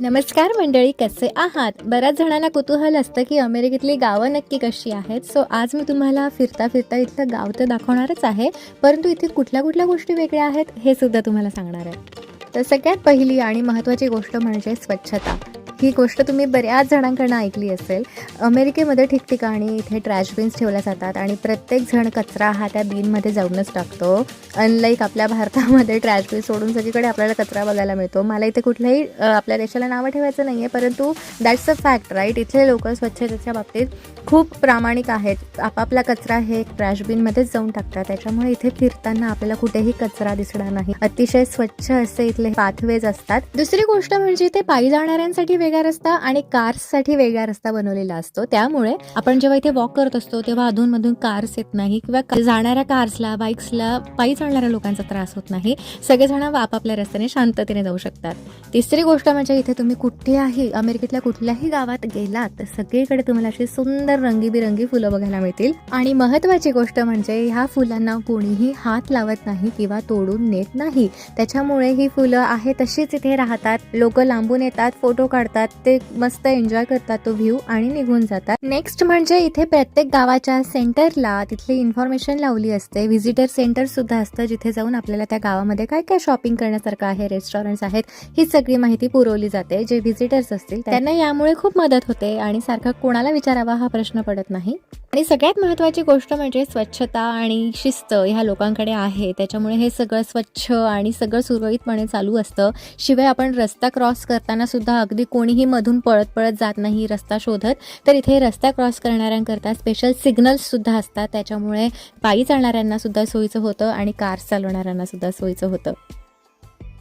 नमस्कार मंडळी कसे आहात? बऱ्याच जणांना कुतूहल असतं की अमेरिकेतली गावं नक्की कशी आहेत. सो आज मी तुम्हाला फिरता फिरता इथलं गाव तर दाखवणारच आहे परंतु इथे कुठल्या कुठल्या गोष्टी वेगळ्या आहेत हे सुद्धा तुम्हाला सांगणार आहे. तर सगळ्यात पहिली आणि महत्त्वाची गोष्ट म्हणजे स्वच्छता. ही गोष्ट तुम्ही बऱ्याच जणांकडनं ऐकली असेल. अमेरिकेमध्ये ठिकठिकाणी इथे ट्रॅश बिन्स ठेवल्या जातात आणि प्रत्येक जण कचरा हा त्या बिनमध्ये जाऊनच टाकतो. अनलाईक आपल्या भारतामध्ये ट्रॅश बिन सोडून सगळीकडे आपल्याला कचरा बघायला मिळतो. मला इथे कुठल्याही आपल्या देशाला नावं ठेवायचं नाही आहे परंतु दॅट्स अ फॅक्ट राईट इथले लोक स्वच्छतेच्या बाबतीत खूप प्रामाणिक आहेत. आपापला कचरा हे ट्रॅश बिनमध्येच जाऊन टाकतात. त्याच्यामुळे इथे फिरताना आपल्याला कुठेही कचरा दिसणार नाही. अतिशय स्वच्छ असे इथले पाथवेज असतात. दुसरी गोष्ट म्हणजे इथे पायी जाणाऱ्यांसाठी वेगळा रस्ता आणि कार्ससाठी वेगळा रस्ता बनवलेला असतो. त्यामुळे आपण जेव्हा इथे वॉक करत असतो तेव्हा अधूनमधून कार्स येत नाही किंवा जाणाऱ्या कार्सला बाईक्सला पायी चालणाऱ्या लोकांचा त्रास होत नाही. सगळेजण आपापल्या रस्त्याने शांततेने जाऊ शकतात. तिसरी गोष्ट म्हणजे इथे तुम्ही कुठल्याही अमेरिकेतल्या कुठल्याही गावात गेलात तर सगळीकडे तुम्हाला अशी सुंदर रंगीबिरंगी फुलं बघायला मिळतील. आणि महत्वाची गोष्ट म्हणजे ह्या फुलांना कोणीही हात लावत नाही किंवा तोडून नेत नाही. त्याच्यामुळे ही फुलं आहे तशीच इथे राहतात. लोक लांबून येतात फोटो काढतात. ते मस्त एन्जॉय करतात तो व्ह्यू आणि निघून जातात. नेक्स्ट म्हणजे इथे प्रत्येक गावाच्या सेंटरला तिथली इन्फॉर्मेशन लावली असते. व्हिजिटर सेंटर सुद्धा असतं जिथे जाऊन आपल्याला त्या गावामध्ये काय काय शॉपिंग करण्यासारखं आहे रेस्टॉरंट्स आहेत ही सगळी माहिती पुरवली जाते जे व्हिजिटर्स असतील त्यांना यामुळे खूप मदत होते आणि सारखा कोणाला विचारावा हा प्रश्न पडत नाही. आणि सगळ्यात महत्त्वाची गोष्ट म्हणजे स्वच्छता आणि शिस्त ह्या लोकांकडे आहे. त्याच्यामुळे हे सगळं स्वच्छ आणि सगळं सुरळीतपणे चालू असतं. शिवाय आपण रस्ता क्रॉस करताना सुद्धा अगदी कोणीही मधून पळत पळत जात नाही रस्ता शोधत. तर इथे रस्ता क्रॉस करणाऱ्यांकरता स्पेशल सिग्नल्स सुद्धा असतात. त्याच्यामुळे पायी चालणाऱ्यांना सुद्धा सोयीचं होतं आणि कार चालवणाऱ्यांना सुद्धा सोयीचं होतं.